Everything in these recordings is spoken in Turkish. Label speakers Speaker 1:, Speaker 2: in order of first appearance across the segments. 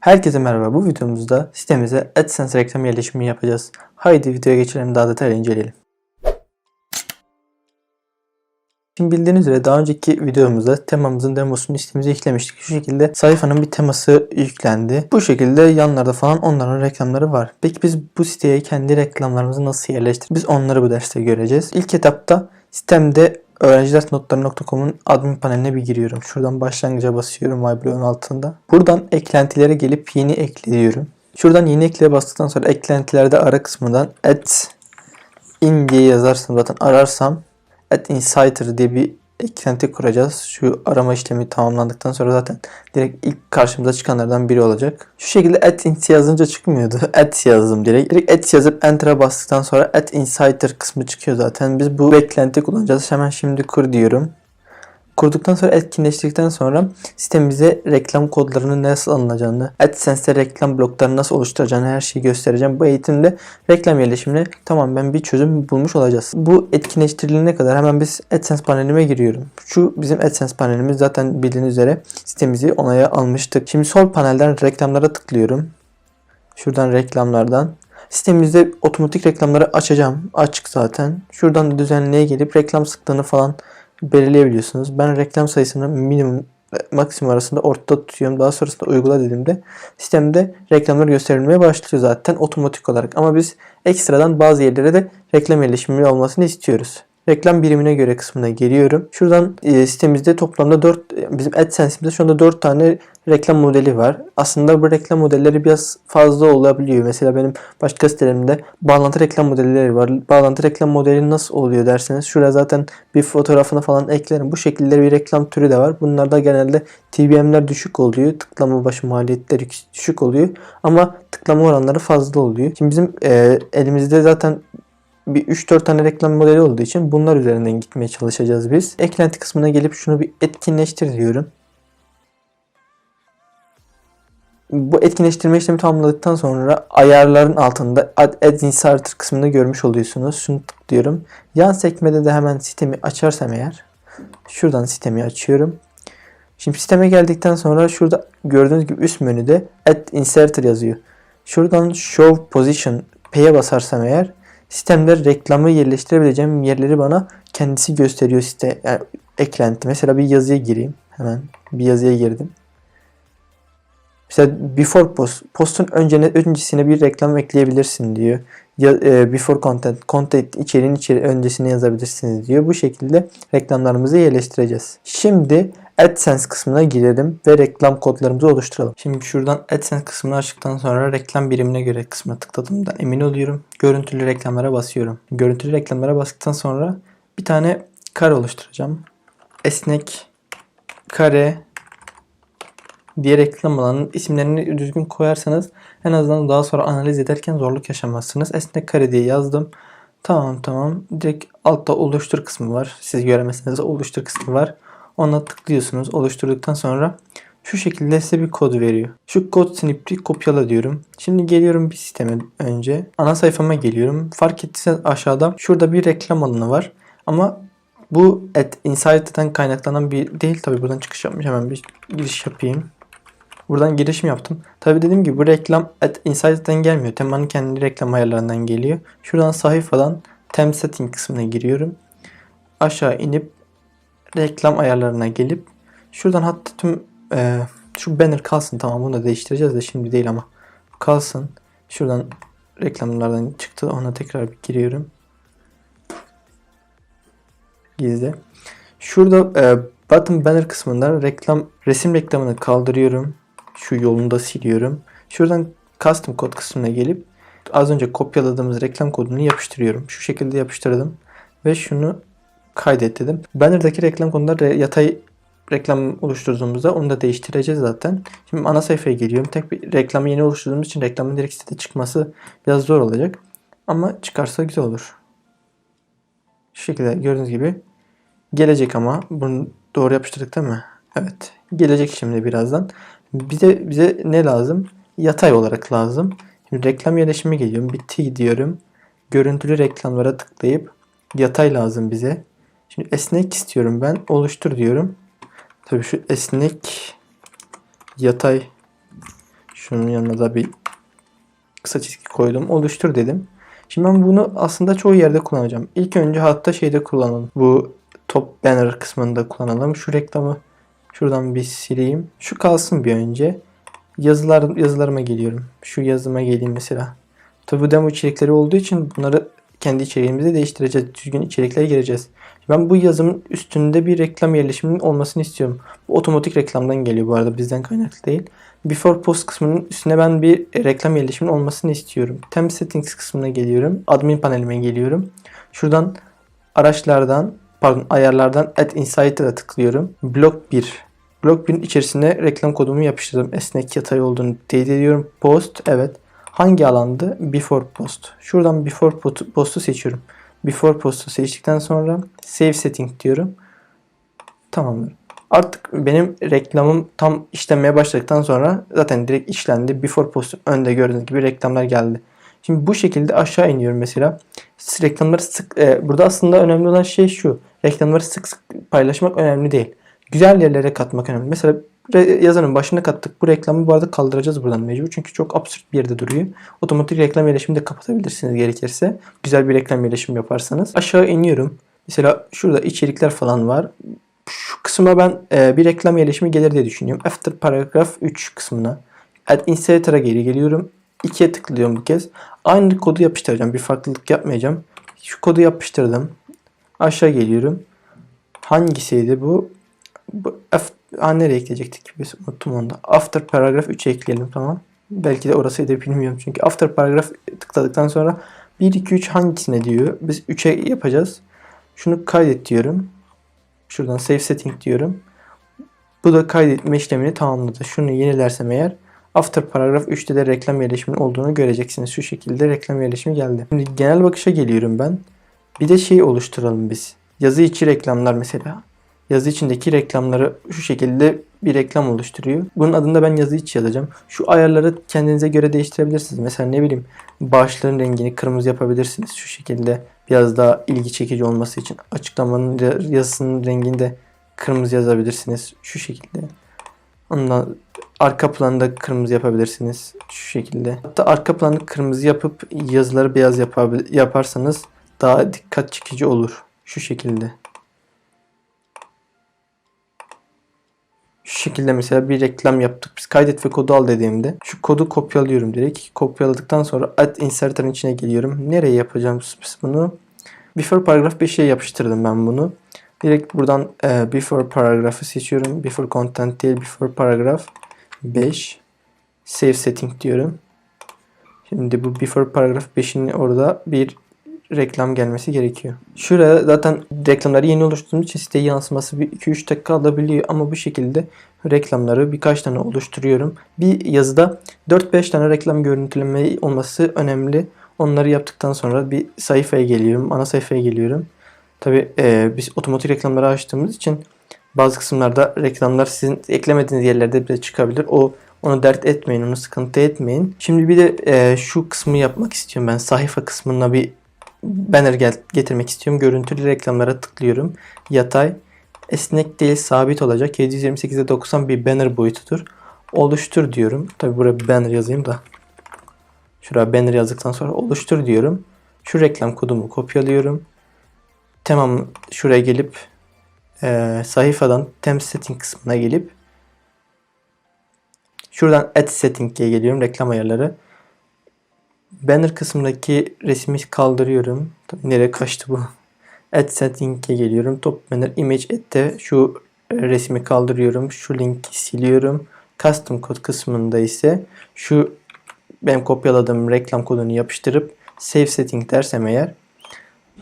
Speaker 1: Herkese merhaba. Bu videomuzda sitemize AdSense reklam yerleşimi yapacağız. Haydi videoya geçelim daha detaylı inceleyelim. Şimdi bildiğiniz üzere daha önceki videomuzda temamızın demosunu sitemize eklemiştik. Şu şekilde sayfanın bir teması yüklendi. Bu şekilde yanlarda falan onların reklamları var. Peki biz bu siteye kendi reklamlarımızı nasıl yerleştiririz? Biz onları bu derste göreceğiz. İlk etapta sitemde öğrencidersnotları.com'un admin paneline bir giriyorum. Şuradan başlangıca basıyorum Vibro'nun altında. Buradan eklentilere gelip yeni ekle diyorum. Şuradan yeni ekleye bastıktan sonra eklentilerde ara kısmından add in diye yazarsam zaten ararsam add insider diye bir eklenti kuracağız. Şu arama işlemi tamamlandıktan sonra zaten direkt ilk karşımıza çıkanlardan biri olacak. Şu şekilde add int yazınca çıkmıyordu. add yazdım direkt. Direkt add yazıp enter'a bastıktan sonra add insider kısmı çıkıyor zaten. Biz bu eklenti kullanacağız. Hemen şimdi kur diyorum. Kurduktan sonra etkinleştirdikten sonra sitemize reklam kodlarının nasıl alınacağını, AdSense'te reklam bloklarını nasıl oluşturacağını her şeyi göstereceğim. Bu eğitimde reklam yerleşimine tamamen bir çözüm bulmuş olacağız. Bu etkinleştirilene kadar hemen biz AdSense panelime giriyorum. Şu bizim AdSense panelimiz zaten bildiğiniz üzere sitemizi onaya almıştık. Şimdi sol panelden reklamlara tıklıyorum. Şuradan reklamlardan. Sitemizde otomatik reklamları açacağım. Açık zaten. Şuradan düzenleye gelip reklam sıklığını falan belirleyebiliyorsunuz. Ben reklam sayısını minimum maksimum arasında ortada tutuyorum. Daha sonrasında uygula dediğimde sistemde reklamlar gösterilmeye başlıyor zaten otomatik olarak. Ama biz ekstradan bazı yerlere de reklam yerleşimi olmasını istiyoruz. Reklam birimine göre kısmına geliyorum. Şuradan e, sitemizde toplamda 4 bizim AdSense'imizde şu anda 4 tane reklam modeli var. Aslında bu reklam modelleri biraz fazla olabiliyor. Mesela benim başka sitelerimde bağlantı reklam modelleri var. Bağlantı reklam modeli nasıl oluyor derseniz şuraya zaten bir fotoğrafını falan eklerim. Bu şekilde bir reklam türü de var. Bunlarda genelde TBM'ler düşük oluyor. Tıklama başı maliyetleri düşük oluyor. Ama tıklama oranları fazla oluyor. Şimdi bizim e, elimizde zaten bir 3-4 tane reklam modeli olduğu için bunlar üzerinden gitmeye çalışacağız biz. Eklenti kısmına gelip şunu bir etkinleştir diyorum. Bu etkinleştirme işlemi tamamladıktan sonra ayarların altında Add, Inserter kısmını görmüş oluyorsunuz. Şunu tıklıyorum. Yan sekmede de hemen sitemi açarsam eğer şuradan sitemi açıyorum. Şimdi sisteme geldikten sonra şurada gördüğünüz gibi üst menüde Add Inserter yazıyor. Şuradan Show Position P'ye basarsam eğer sistemler reklamı yerleştirebileceğim yerleri bana kendisi gösteriyor site yani eklenti. Mesela bir yazıya gireyim. Hemen bir yazıya girdim. Mesela before post, postun öncene, öncesine bir reklam ekleyebilirsin diyor. E, before content, content içeriğin içeri öncesine yazabilirsiniz diyor. Bu şekilde reklamlarımızı yerleştireceğiz. Şimdi AdSense kısmına girelim ve reklam kodlarımızı oluşturalım. Şimdi şuradan AdSense kısmını açtıktan sonra reklam birimine göre kısmına tıkladığımdan emin oluyorum. Görüntülü reklamlara basıyorum. Görüntülü reklamlara bastıktan sonra bir tane kare oluşturacağım. Esnek kare diye reklam alanının isimlerini düzgün koyarsanız en azından daha sonra analiz ederken zorluk yaşamazsınız. Esnek kare diye yazdım. Tamam tamam. Direkt altta oluştur kısmı var. Siz göremezseniz oluştur kısmı var. Ona tıklıyorsunuz. Oluşturduktan sonra şu şekilde size bir kod veriyor. Şu kod snip'i kopyala diyorum. Şimdi geliyorum bir sisteme önce. Ana sayfama geliyorum. Fark ettiyseniz aşağıda şurada bir reklam alanı var. Ama bu at Insight'tan kaynaklanan bir değil. Tabi buradan çıkış yapmış. Hemen bir giriş yapayım. Buradan girişim yaptım. Tabi dediğim gibi bu reklam at Insight'tan gelmiyor. Temanın kendi reklam ayarlarından geliyor. Şuradan sayfadan Tem Setting kısmına giriyorum. Aşağı inip reklam ayarlarına gelip şuradan hatta tüm e, şu banner kalsın tamam bunu da değiştireceğiz de şimdi değil ama kalsın. Şuradan reklamlardan çıktı. Ona tekrar bir giriyorum. Gizle. Şurada e, button banner kısmından reklam resim reklamını kaldırıyorum. Şu yolunu da siliyorum. Şuradan custom kod kısmına gelip az önce kopyaladığımız reklam kodunu yapıştırıyorum. Şu şekilde yapıştırdım ve şunu kaydet dedim. Banner'daki reklam konuları yatay reklam oluşturduğumuzda onu da değiştireceğiz zaten. Şimdi ana sayfaya geliyorum. Tek bir reklamı yeni oluşturduğumuz için reklamın direkt sitede çıkması biraz zor olacak. Ama çıkarsa güzel olur. Şu şekilde gördüğünüz gibi gelecek ama bunu doğru yapıştırdık değil mi? Evet. Gelecek şimdi birazdan. Bize bize ne lazım? Yatay olarak lazım. Şimdi reklam yerleşimi geliyorum. Bitti gidiyorum. Görüntülü reklamlara tıklayıp yatay lazım bize. Şimdi esnek istiyorum ben. Oluştur diyorum. Tabii şu esnek yatay Şunun yanına da bir kısa çizgi koydum. Oluştur dedim. Şimdi ben bunu aslında çoğu yerde kullanacağım. İlk önce hatta şeyde kullanalım. Bu top banner kısmında kullanalım. Şu reklamı şuradan bir sileyim. Şu kalsın bir önce. Yazılar yazılarıma geliyorum. Şu yazıma geleyim mesela. Tabi bu demo içerikleri olduğu için bunları kendi içeriğimizi değiştireceğiz. Düzgün içeriklere gireceğiz. Ben bu yazımın üstünde bir reklam yerleşiminin olmasını istiyorum. Bu otomatik reklamdan geliyor bu arada bizden kaynaklı değil. Before post kısmının üstüne ben bir reklam yerleşiminin olmasını istiyorum. Temp settings kısmına geliyorum. Admin panelime geliyorum. Şuradan araçlardan pardon ayarlardan add insight'a tıklıyorum. Blok 1. Blok 1'in içerisine reklam kodumu yapıştırdım. Esnek yatay olduğunu teyit ediyorum. Post evet. Hangi alandı? Before post. Şuradan before post- post'u seçiyorum. Before post'u seçtikten sonra save setting diyorum. Tamamdır. Artık benim reklamım tam işlemeye başladıktan sonra zaten direkt işlendi. Before post'un önde gördüğünüz gibi reklamlar geldi. Şimdi bu şekilde aşağı iniyorum mesela. Reklamları sık e, burada aslında önemli olan şey şu. Reklamları sık sık paylaşmak önemli değil. Güzel yerlere katmak önemli. Mesela yazının başına kattık. Bu reklamı bu arada kaldıracağız buradan mecbur. Çünkü çok absürt bir yerde duruyor. Otomatik reklam yerleşimini de kapatabilirsiniz gerekirse. Güzel bir reklam yerleşimi yaparsanız. Aşağı iniyorum. Mesela şurada içerikler falan var. Şu kısma ben e, bir reklam yerleşimi gelir diye düşünüyorum. After paragraph 3 kısmına. Add insert'a geri geliyorum. 2'ye tıklıyorum bu kez. Aynı kodu yapıştıracağım. Bir farklılık yapmayacağım. Şu kodu yapıştırdım. Aşağı geliyorum. Hangisiydi bu? bu ha, nereye ekleyecektik? Biz unuttum onu da. After paragraph 3'e ekleyelim tamam. Belki de orasıydı bilmiyorum. Çünkü after paragraph tıkladıktan sonra 1, 2, 3 hangisine diyor. Biz 3'e yapacağız. Şunu kaydet diyorum. Şuradan save setting diyorum. Bu da kaydetme işlemini tamamladı. Şunu yenilersem eğer After paragraf 3'te de reklam yerleşiminin olduğunu göreceksiniz. Şu şekilde reklam yerleşimi geldi. Şimdi genel bakışa geliyorum ben. Bir de şey oluşturalım biz. Yazı içi reklamlar mesela. Yazı içindeki reklamları şu şekilde bir reklam oluşturuyor. Bunun adında ben yazı içi yazacağım. Şu ayarları kendinize göre değiştirebilirsiniz. Mesela ne bileyim başlığın rengini kırmızı yapabilirsiniz. Şu şekilde biraz daha ilgi çekici olması için açıklamanın yazısının rengini de kırmızı yazabilirsiniz. Şu şekilde. Ondan arka planda kırmızı yapabilirsiniz şu şekilde. Hatta arka planı kırmızı yapıp yazıları beyaz yaparsanız daha dikkat çekici olur. Şu şekilde. Şu şekilde mesela bir reklam yaptık. Biz kaydet ve kodu al dediğimde şu kodu kopyalıyorum direkt. Kopyaladıktan sonra add insert'ın içine geliyorum. Nereye yapacağım bunu? Before paragraph 5'e yapıştırdım ben bunu. Direkt buradan e, before paragraph'ı seçiyorum. Before content değil before paragraph 5 save setting diyorum. Şimdi bu before paragraph 5'in orada bir reklam gelmesi gerekiyor. Şuraya zaten reklamları yeni oluşturduğum için siteye yansıması bir 2-3 dakika alabiliyor ama bu şekilde reklamları birkaç tane oluşturuyorum. Bir yazıda 4-5 tane reklam görüntüleme olması önemli. Onları yaptıktan sonra bir sayfaya geliyorum. Ana sayfaya geliyorum. Tabi biz otomatik reklamları açtığımız için bazı kısımlarda reklamlar sizin eklemediğiniz yerlerde bile çıkabilir. O onu dert etmeyin, onu sıkıntı etmeyin. Şimdi bir de e, şu kısmı yapmak istiyorum ben. Sayfa kısmına bir banner gel getirmek istiyorum. Görüntülü reklamlara tıklıyorum. Yatay. Esnek değil sabit olacak. 728'e 90 bir banner boyutudur. Oluştur diyorum. Tabi buraya banner yazayım da. Şuraya banner yazdıktan sonra oluştur diyorum. Şu reklam kodumu kopyalıyorum. Tamam şuraya gelip e, sayfadan temp setting kısmına gelip şuradan add setting'e geliyorum reklam ayarları. Banner kısmındaki resmi kaldırıyorum. Tabii nereye kaçtı bu? Add setting'e geliyorum. Top banner image add'te şu resmi kaldırıyorum. Şu linki siliyorum. Custom kod kısmında ise şu benim kopyaladığım reklam kodunu yapıştırıp save setting dersem eğer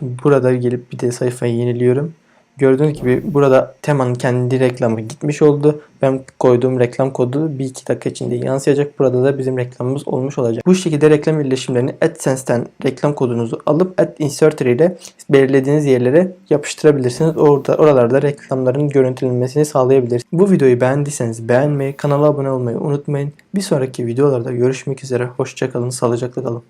Speaker 1: burada gelip bir de sayfayı yeniliyorum. Gördüğünüz gibi burada temanın kendi reklamı gitmiş oldu. Ben koyduğum reklam kodu bir iki dakika içinde yansıyacak. Burada da bizim reklamımız olmuş olacak. Bu şekilde reklam birleşimlerini AdSense'ten reklam kodunuzu alıp Ad Inserter ile belirlediğiniz yerlere yapıştırabilirsiniz. Orada oralarda reklamların görüntülenmesini sağlayabilirsiniz. Bu videoyu beğendiyseniz beğenmeyi, kanala abone olmayı unutmayın. Bir sonraki videolarda görüşmek üzere. Hoşçakalın, sağlıcakla kalın.